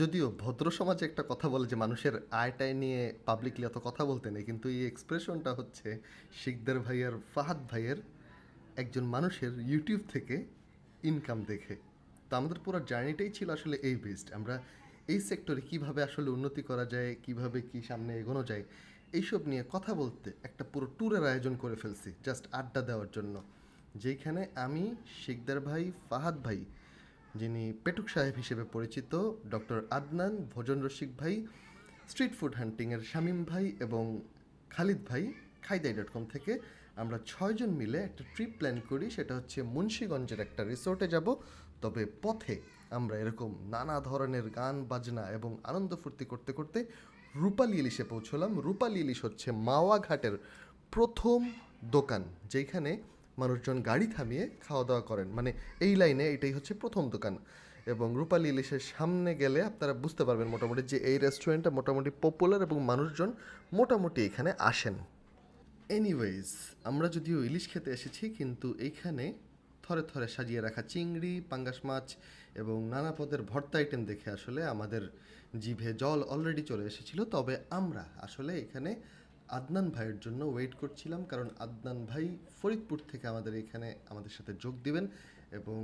যদিও ভদ্র সমাজে একটা কথা বলে যে মানুষের আয়টায় নিয়ে পাবলিকলি অত কথা বলতে নেই, কিন্তু এই এক্সপ্রেশনটা হচ্ছে শিকদার ভাইয়ের, ফাহাদ ভাইয়ের একজন মানুষের ইউটিউব থেকে ইনকাম দেখে। তো আমাদের পুরো জার্নিটাই ছিল আসলে এই বেসড আমরা এই সেক্টরে কীভাবে আসলে উন্নতি করা যায়, কীভাবে কি সামনে এগোনো যায়, এইসব নিয়ে কথা বলতে একটা পুরো ট্যুরের আয়োজন করে ফেলছি জাস্ট আড্ডা দেওয়ার জন্য। যেখানে আমি, শিকদার ভাই, ফাহাদ ভাই যিনি পেটুক সাহেব হিসেবে পরিচিত, ডক্টর আদনান, ভোজন রসিক ভাই, স্ট্রিট ফুড হান্টিংয়ের শামীম ভাই এবং খালিদ ভাই, খাইদাই ডট কম থেকে আমরা ছয়জন মিলে একটা ট্রিপ প্ল্যান করি। সেটা হচ্ছে মুন্সীগঞ্জের একটা রিসোর্টে যাব। তবে পথে আমরা এরকম নানা ধরনের গান, বাজনা এবং আনন্দ ফুর্তি করতে করতে রূপালী ইলিশে পৌঁছলাম। রূপালী ইলিশ হচ্ছে মাওয়া ঘাটের প্রথম দোকান, যেখানে মানুষজন গাড়ি থামিয়ে খাওয়া দাওয়া করেন। মানে এই লাইনে এটাই হচ্ছে প্রথম দোকান। এবং রূপালী ইলিশের সামনে গেলে আপনারা বুঝতে পারবেন মোটামুটি যে এই রেস্টুরেন্টটা মোটামুটি পপুলার এবং মানুষজন মোটামুটি এখানে আসেন। এনিওয়েজ আমরা যদিও ইলিশ খেতে এসেছি, কিন্তু এইখানে থরে থরে সাজিয়ে রাখা চিংড়ি, পাঙ্গাস মাছ এবং নানা পদের ভর্তা আইটেম দেখে আসলে আমাদের জিভে জল অলরেডি চলে এসেছিল। তবে আমরা আসলে এখানে আদনান ভাইয়ের জন্য ওয়েট করছিলাম কারণ আদনান ভাই ফরিদপুর থেকে আমাদের এখানে আমাদের সাথে যোগ দিবেন এবং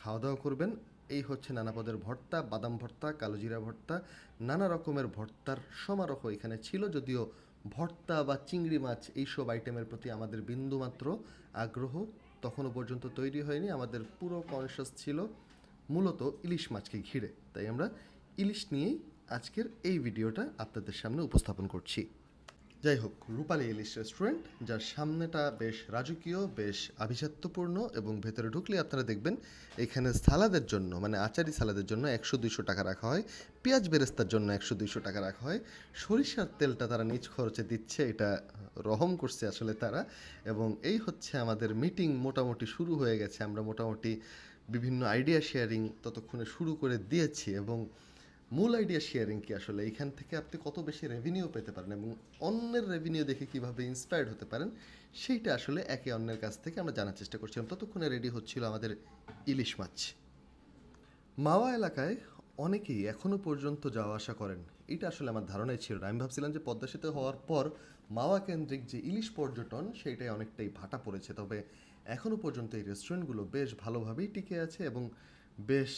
খাওয়া দাওয়া করবেন। এই হচ্ছে নানা পদের ভর্তা, বাদাম ভর্তা কালোজিরা ভর্তা, নানা রকমের ভর্তার সমারোহ এখানে ছিল যদিও ভর্তা বা চিংড়ি মাছ এইসব আইটেমের প্রতি আমাদের বিন্দুমাত্র আগ্রহ তখনও পর্যন্ত তৈরি হয়নি। আমাদের পুরো কনসাস ছিল মূলত ইলিশ মাছকে ঘিরে। তাই আমরা ইলিশ নিয়েই আজকের এই ভিডিওটা আপনাদের সামনে উপস্থাপন করছি। যাই হোক রূপালী ইলিশ রেস্টুরেন্ট যার সামনেটা বেশ রাজকীয়, বেশ আভিজাত্যপূর্ণ এবং ভেতরে ঢুকলে আপনারা দেখবেন এখানে সালাদের জন্য মানে আচারি সালাদের জন্য একশো দুইশো টাকা রাখা হয়, পেঁয়াজ বেরেস্তার জন্য একশো দুইশো টাকা রাখা হয়। সরিষার তেলটা তারা নিজ খরচে দিচ্ছে, এটা রহম করছে আসলে তারা। এবং এই হচ্ছে আমাদের মিটিং মোটামুটি শুরু হয়ে গেছে, আমরা মোটামুটি বিভিন্ন আইডিয়া শেয়ারিং ততক্ষণে শুরু করে দিয়েছি এবং মূল আইডিয়া শেয়ারিং কি আসলে? এখান থেকে আপনি কত বেশি রেভিনিউ পেতে পারেন এবং অন্যের রেভিনিউ দেখে কীভাবে ইন্সপায়ার্ড হতে পারেন, সেইটা আসলে একে অন্যের কাছ থেকে আমরা জানার চেষ্টা করছিলাম ততক্ষণে রেডি হচ্ছিল আমাদের ইলিশ মাছ। মাওয়া এলাকায় অনেকেই এখনও পর্যন্ত যাওয়া আসা করেন। এটা আসলে আমার ধারণাই ছিল না। আমি ভাবছিলাম যে পদ্মা সেতু হওয়ার পর মাওয়া কেন্দ্রিক যে ইলিশ পর্যটন, সেইটাই অনেকটাই ভাটা পড়েছে। তবে এখনও পর্যন্ত এই রেস্টুরেন্টগুলো বেশ ভালোভাবেই টিকে আছে এবং বেশ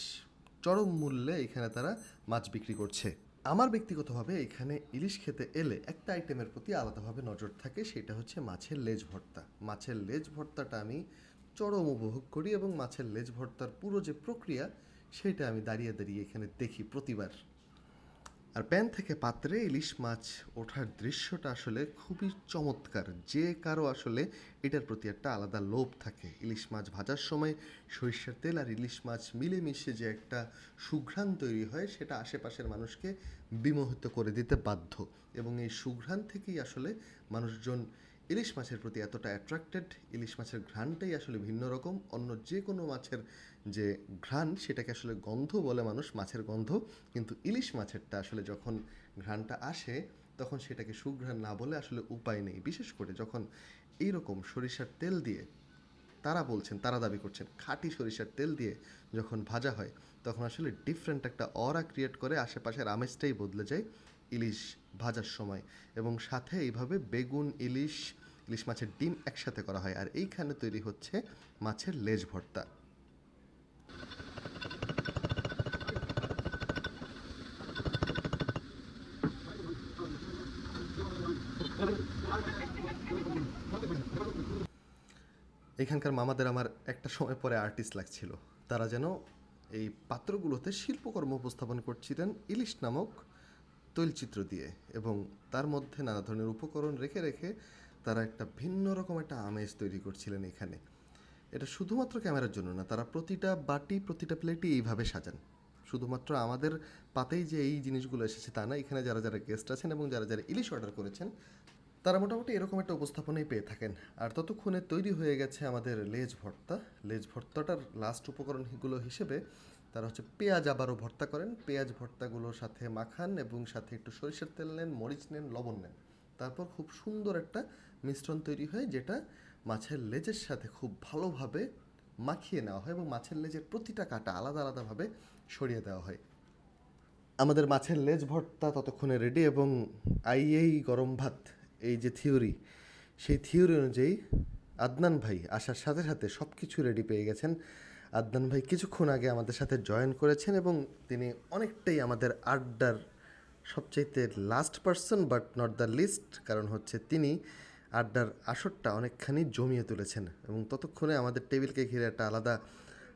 চরম মূল্যে এখানে তারা মাছ বিক্রি করছে। আমার ব্যক্তিগতভাবে এখানে ইলিশ খেতে এলে একটা আইটেমের প্রতি আলাদাভাবে নজর থাকে, সেটা হচ্ছে মাছের লেজ ভর্তা। মাছের লেজ ভর্তাটা আমি চরম উপভোগ করি এবং মাছের লেজ ভর্তার পুরো যে প্রক্রিয়া, সেটা আমি দাঁড়িয়ে দাঁড়িয়ে এখানে দেখি প্রতিবার। আর প্যান থেকে পাত্রে ইলিশ মাছ ওঠার দৃশ্যটা আসলে খুবই চমৎকার। যে কারও আসলে এটার প্রতি একটা আলাদা লোভ থাকে। ইলিশ মাছ ভাজার সময় সরিষার তেল আর ইলিশ মাছ মিলেমিশে যে একটা সুঘ্রাণ তৈরি হয়, সেটা আশেপাশের মানুষকে বিমোহিত করে দিতে বাধ্য। এবং এই সুঘ্রাণ থেকেই আসলে মানুষজন ইলিশ মাছের প্রতি এতটা অ্যাট্রাক্টেড ইলিশ মাছের ঘ্রাণটাই আসলে ভিন্ন রকম। অন্য যে কোনো মাছের যে ঘ্রাণ, সেটাকে আসলে গন্ধ বলে মানুষ, মাছের গন্ধ। কিন্তু ইলিশ মাছেরটা আসলে যখন ঘ্রাণটা আসে, তখন সেটাকে সুঘ্রাণ না বলে আসলে উপায় নেই। বিশেষ করে যখন এই রকম সরিষার তেল দিয়ে তারা বলছেন, তারা দাবি করছেন, খাঁটি সরিষার তেল দিয়ে যখন ভাজা হয়, তখন আসলে ডিফারেন্ট একটা অরা ক্রিয়েট করে, আশেপাশের আমেজটাই বদলে যায়। ইলিশ ভাজার সময় এবং সাথে এইভাবে বেগুন, ইলিশ ইলিশ মাছের ডিম একসাথে করা হয়। আর এইখানে তৈরি হচ্ছে মাছের লেজ ভর্তা। এখানকার মামাদের আমার একটা সময় পরে আর্টিস্ট লাগছিল। তারা যেন এই পাত্রগুলোতে শিল্পকর্ম উপস্থাপন করছিলেন ইলিশ নামক তৈলচিত্র দিয়ে এবং তার মধ্যে নানা ধরনের উপকরণ রেখে রেখে তারা একটা ভিন্ন রকম একটা আমেজ তৈরি করছিলেন এখানে। এটা শুধুমাত্র ক্যামেরার জন্য না, তারা প্রতিটা বাটি, প্রতিটা প্লেটই এইভাবে সাজান। শুধুমাত্র আমাদের পাতেই যে এই জিনিসগুলো এসেছে তা না, এখানে যারা যারা গেস্ট আছেন এবং যারা যারা ইলিশ অর্ডার করেছেন, তারা মোটামুটি এরকম একটা উপস্থাপনাই পেয়ে থাকেন। আর ততক্ষণে তৈরি হয়ে গেছে আমাদের লেজ ভর্তা। লেজ ভর্তাটার লাস্ট উপকরণগুলো হিসেবে তারা হচ্ছে পেঁয়াজ আবারও ভর্তা করেন। পেঁয়াজ ভর্তাগুলোর সাথে মাখান এবং সাথে একটু সরিষার তেল নেন, মরিচ নেন, লবণ নেন। তারপর খুব সুন্দর একটা মিশ্রণ তৈরি হয় যেটা মাছের লেজের সাথে খুব ভালোভাবে মাখিয়ে নেওয়া হয় এবং মাছের লেজের প্রতিটা কাটা আলাদা আলাদাভাবে সরিয়ে দেওয়া হয়। আমাদের মাছের লেজ ভর্তা ততক্ষণে রেডি এবং আইএই গরম ভাত, এই যে থিওরি, সেই থিওরি অনুযায়ী আদনান ভাই আসার সাথে সাথে সব কিছু রেডি পেয়ে গেছেন। আদনান ভাই কিছুক্ষণ আগে আমাদের সাথে জয়েন করেছেন এবং তিনি অনেকটাই আমাদের আড্ডার সবচাইতে last person but not the list কারণ হচ্ছে তিনি আড্ডার আসরটা অনেকখানি জমিয়ে তুলেছেন এবং ততক্ষণে আমাদের টেবিলকে ঘিরে একটা আলাদা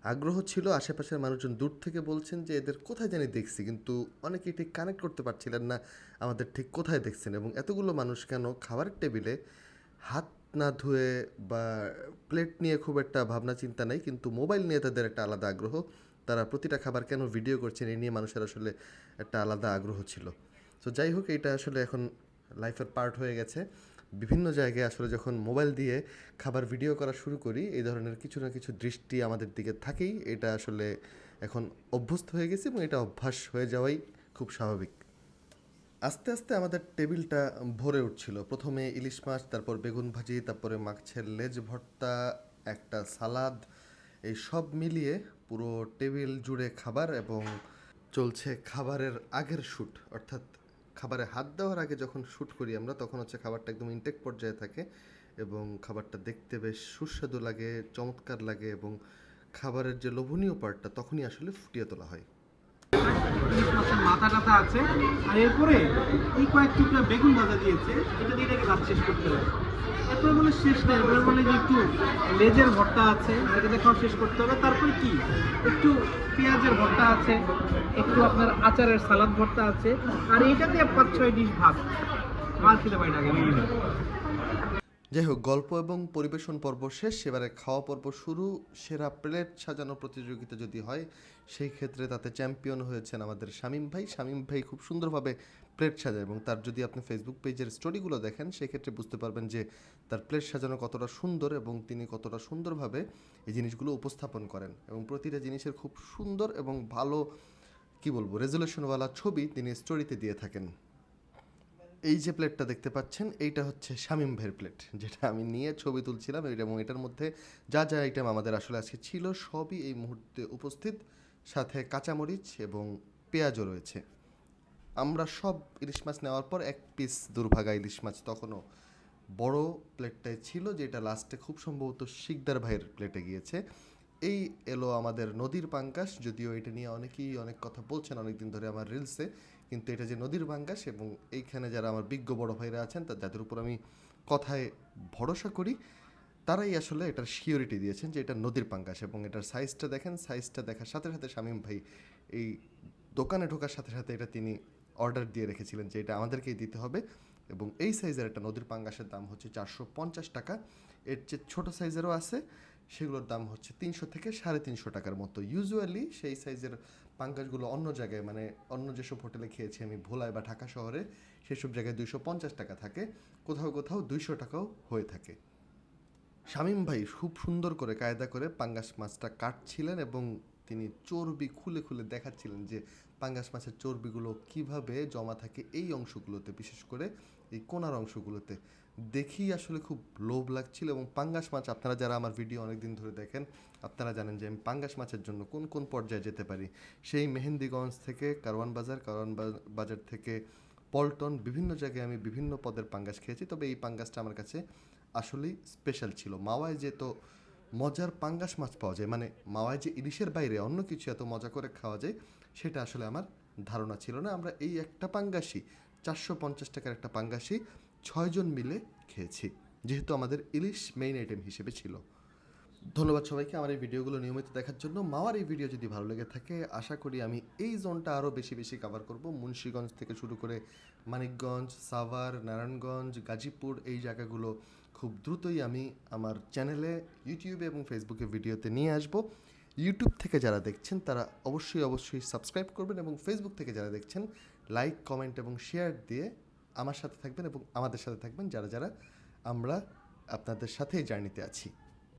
আগ্রহ ছিল। আশেপাশের মানুষজন দূর থেকে বলছেন যে, এদের কোথায় জানি দেখছি, কিন্তু অনেকেই ঠিক কানেক্ট করতে পারছিলেন না। আমাদের ঠিক কোথায় দেখছেন? এবং এতগুলো মানুষ কেন খাবারের টেবিলে হাত না ধুয়ে বা প্লেট নিয়ে খুব একটা ভাবনা চিন্তা নেই, কিন্তু মোবাইল নিয়ে তাদের একটা আলাদা আগ্রহ। তারা প্রতিটা খাবার কেন ভিডিও করছেন, এই নিয়ে মানুষের আসলে একটা আলাদা আগ্রহ ছিল। তো যাই হোক এটা আসলে এখন লাইফের পার্ট হয়ে গেছে। বিভিন্ন জায়গায় আসলে যখন মোবাইল দিয়ে খাবার ভিডিও করা শুরু করি, এই ধরনের কিছু না কিছু দৃষ্টি আমাদের দিকে থাকেই। এটা আসলে এখন অভ্যস্ত হয়ে গেছে এবং এটা অভ্যাস হয়ে যাওয়াই খুব স্বাভাবিক। আস্তে আস্তে আমাদের টেবিলটা ভরে উঠছিল। প্রথমে ইলিশ মাছ, তারপর বেগুন ভাজি, তারপরে মাছের লেজ ভর্তা, একটা সালাদ, এই সব মিলিয়ে পুরো টেবিল জুড়ে খাবার এবং চলছে খাবারের আগের শ্যুট অর্থাৎ খাবারে হাত দেওয়ার আগে যখন শ্যুট করি আমরা, তখন হচ্ছে খাবারটা একদম ইনটেক পর্যায়ে থাকে এবং খাবারটা দেখতে বেশ সুস্বাদু লাগে, চমৎকার লাগে এবং খাবারের যে লোভনীয় পার্টটা তখনই আসলে ফুটিয়ে তোলা হয়। মাছের মাথা টাথা আছে। আর এরপরে এই কয়েক টুকরা বেগুন ভাজা দিয়েছে, এটা দিয়ে এটাকে ভাত শেষ করতে হবে। এরপরে বলে শেষ নেই এরপরে বলে যে একটু লেজের ভর্তা আছে এটা দেখাও শেষ করতে হবে। তারপরে কি? একটু পেঁয়াজের ভর্তা আছে, একটু আপনার আচারের সালাদ ভর্তা আছে, আর এটা দিয়ে পাঁচ ছয় ডিশ ভাত। আর খেতে পারি না যাই হোক গল্প এবং পরিবেশন পর্ব শেষ, এবারে খাওয়া পর্ব শুরু, সেরা প্লেট সাজানো প্রতিযোগিতা যদি হয়, সেই ক্ষেত্রে তাতে চ্যাম্পিয়ন হয়েছেন আমাদের শামীম ভাই। শামীম ভাই খুব সুন্দরভাবে প্লেট সাজায় এবং তার যদি আপনি ফেসবুক পেজের স্টোরিগুলো দেখেন, সেক্ষেত্রে বুঝতে পারবেন যে তার প্লেট সাজানো কতটা সুন্দর এবং তিনি কতটা সুন্দরভাবে এই জিনিসগুলো উপস্থাপন করেন এবং প্রতিটা জিনিসের খুব সুন্দর এবং ভালো, কি বলব রেজুলেশনওয়ালা ছবি তিনি স্টোরিতে দিয়ে থাকেন। এই যে প্লেটটা দেখতে পাচ্ছেন, এইটা হচ্ছে শামিম ভাইয়ের প্লেট যেটা আমি নিয়ে ছবি তুলছিলাম এবং এটার মধ্যে যা যা আইটেম আমাদের আসলে আজকে ছিল সবই এই মুহূর্তে উপস্থিত। সাথে কাঁচামরিচ এবং পেঁয়াজও রয়েছে। আমরা সব ইলিশ মাছ নেওয়ার পর এক পিস দুর্ভাগা ইলিশ মাছ তখনও বড় প্লেটটাই ছিল, যেটা লাস্টে খুব সম্ভবত শিকদার ভাইয়ের প্লেটে গিয়েছে। এই এলো আমাদের নদীর পাঙ্কাশ, যদিও এটা নিয়ে অনেকেই অনেক কথা বলছেন অনেকদিন ধরে আমার রিলসে কিন্তু এটা যে নদীর পাঙ্কাশ এবং এইখানে যারা আমার বিজ্ঞ বড় ভাইরা আছেন, তা যাদের উপর আমি কথায় ভরসা করি, তারাই আসলে এটার সিওরিটি দিয়েছেন যে এটা নদীর পাঙ্কাশ এবং এটার সাইজটা দেখেন সাইজটা দেখার সাথে সাথে শামীম ভাই এই দোকানে ঢোকার সাথে সাথে এটা তিনি অর্ডার দিয়ে রেখেছিলেন যে এটা আমাদেরকেই দিতে হবে এবং এই সাইজের একটা নদীর পাঙ্গাসের দাম হচ্ছে চারশো পঞ্চাশ টাকা। এর যে ছোটো সাইজেরও আছে, সেগুলোর দাম হচ্ছে তিনশো থেকে সাড়ে তিনশো টাকার মতো। ইউজুয়ালি সেই সাইজের পাঙ্গাসগুলো অন্য জায়গায় মানে অন্য যেসব হোটেলে খেয়েছি আমি, ভোলায় বা ঢাকা শহরে, সেসব জায়গায় দুইশো পঞ্চাশ টাকা থাকে, কোথাও কোথাও দুইশো টাকাও হয়ে থাকে। শামীম ভাই খুব সুন্দর করে কায়দা করে পাঙ্গাস মাছটা কাটছিলেন এবং তিনি চর্বি খুলে খুলে দেখাচ্ছিলেন যে পাঙ্গাস মাছের চর্বিগুলো কীভাবে জমা থাকে এই অংশগুলোতে, বিশেষ করে এই কোনার অংশগুলোতে। দেখি আসলে খুব লোভ লাগছিল এবং পাঙ্গাস মাছ, আপনারা যারা আমার ভিডিও অনেকদিন ধরে দেখেন, আপনারা জানেন যে আমি পাঙ্গাস মাছের জন্য কোন কোন পর্যায়ে যেতে পারি। সেই মেহেন্দিগঞ্জ থেকে, কারওয়ান বাজার কারওয়ান বাজার থেকে পল্টন, বিভিন্ন জায়গায় আমি বিভিন্ন পদের পাঙ্গাস খেয়েছি। তবে এই পাঙ্গাসটা আমার কাছে আসলেই স্পেশাল ছিল। মাওয়ায় যে তো মজার পাঙ্গাস মাছ পাওয়া যায় মানে মাওয়ায় যে ইলিশের বাইরে অন্য কিছু এত মজা করে খাওয়া যায়, সেটা আসলে আমার ধারণা ছিল না। আমরা এই একটা পাঙ্গাসই চারশো পঞ্চাশ টাকার একটা পাঙ্গাসি ছয়জন মিলে খেয়েছি। যেহেতু আমাদের ইলিশ মেইন আইটেম হিসেবে ছিল। ধন্যবাদ সবাইকে আমার এই ভিডিওগুলো নিয়মিত দেখার জন্য। মাওয়ার এই ভিডিও যদি ভালো লেগে থাকে, আশা করি আমি এই জোনটা আরও বেশি বেশি কভার করব। মুন্সীগঞ্জ থেকে শুরু করে মানিকগঞ্জ, সাভার, নারায়ণগঞ্জ, গাজীপুর এই জায়গাগুলো খুব দ্রুতই আমি আমার চ্যানেলে ইউটিউবে এবং ফেসবুকে ভিডিওতে নিয়ে আসব। ইউটিউব থেকে যারা দেখছেন, তারা অবশ্যই অবশ্যই সাবস্ক্রাইব করবেন এবং ফেসবুক থেকে যারা দেখছেন লাইক কমেন্ট এবং শেয়ার দিয়ে আমার সাথে থাকবেন এবং আমাদের সাথে থাকবেন যারা যারা আমরা আপনাদের সাথেই জার্নিতে আছি।